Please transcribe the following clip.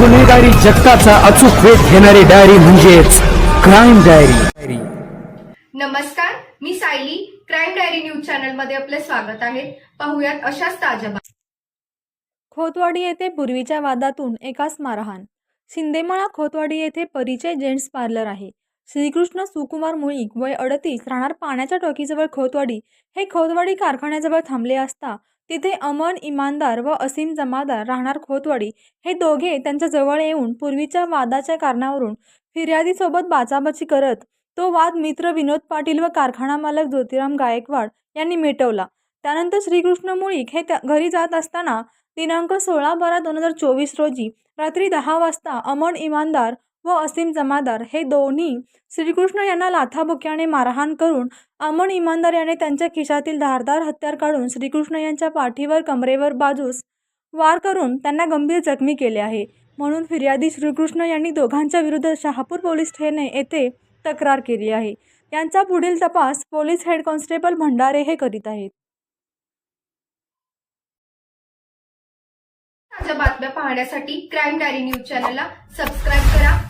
गुन्हेगारी जगताचा अचूक वेध घेणारी डायरी म्हणजेच क्राईम डायरी नमस्कार मी सायली. क्राईम डायरी न्यूज चॅनलमध्ये आपले स्वागत आहे. पाहुयात अशाच ताज्या. खोतवाडी येथे पूर्वीच्या वादातून एकास मारहाण. शिंदेमाळा खोतवाडी येथे परिचय जेंट्स पार्लर आहे. श्रीकृष्ण सुकुमार मुळीक वय अडतीस राहणार पाण्याच्या टोकीजवळ खोतवाडी. हे खोतवाडी कारखान्याजवळ थांबले असता तिथे अमन इमानदार व असीम जमादार राहणार खोतवाडी. हे दोघे त्यांच्या जवळ येऊन पूर्वीच्या वादाच्या कारणावरून फिर्यादीसोबत बाचाबाची करत तो वाद मित्र विनोद पाटील व कारखाना मालक ज्योतिराम गायकवाड यांनी मिटवला. त्यानंतर श्रीकृष्ण मुळीक हे त्या घरी जात असताना दिनांक सोळा बारा दोन हजार चोवीस रोजी रात्री दहा वाजता अमन इमानदार व असीम जमादार हे दोन्ही श्रीकृष्ण यांना लाथाबुक्याने मारहाण करून अमन इमानदार याने त्यांच्या खिशातील धारदार हत्यार काढून श्रीकृष्ण यांच्या पाठीवर कमरेवर बाजूस वार करून त्यांना गंभीर जखमी केले आहे. म्हणून फिर्यादी श्रीकृष्ण यांनी दोघांच्या विरुद्ध शहापूर पोलीस ठाणे येथे तक्रार केली आहे. यांचा पुढील तपास पोलीस हेड कॉन्स्टेबल भंडारे हे करीत आहेत. बातम्या पाहण्यासाठी क्राईम डायरी न्यूज चॅनलला सबस्क्राईब करा.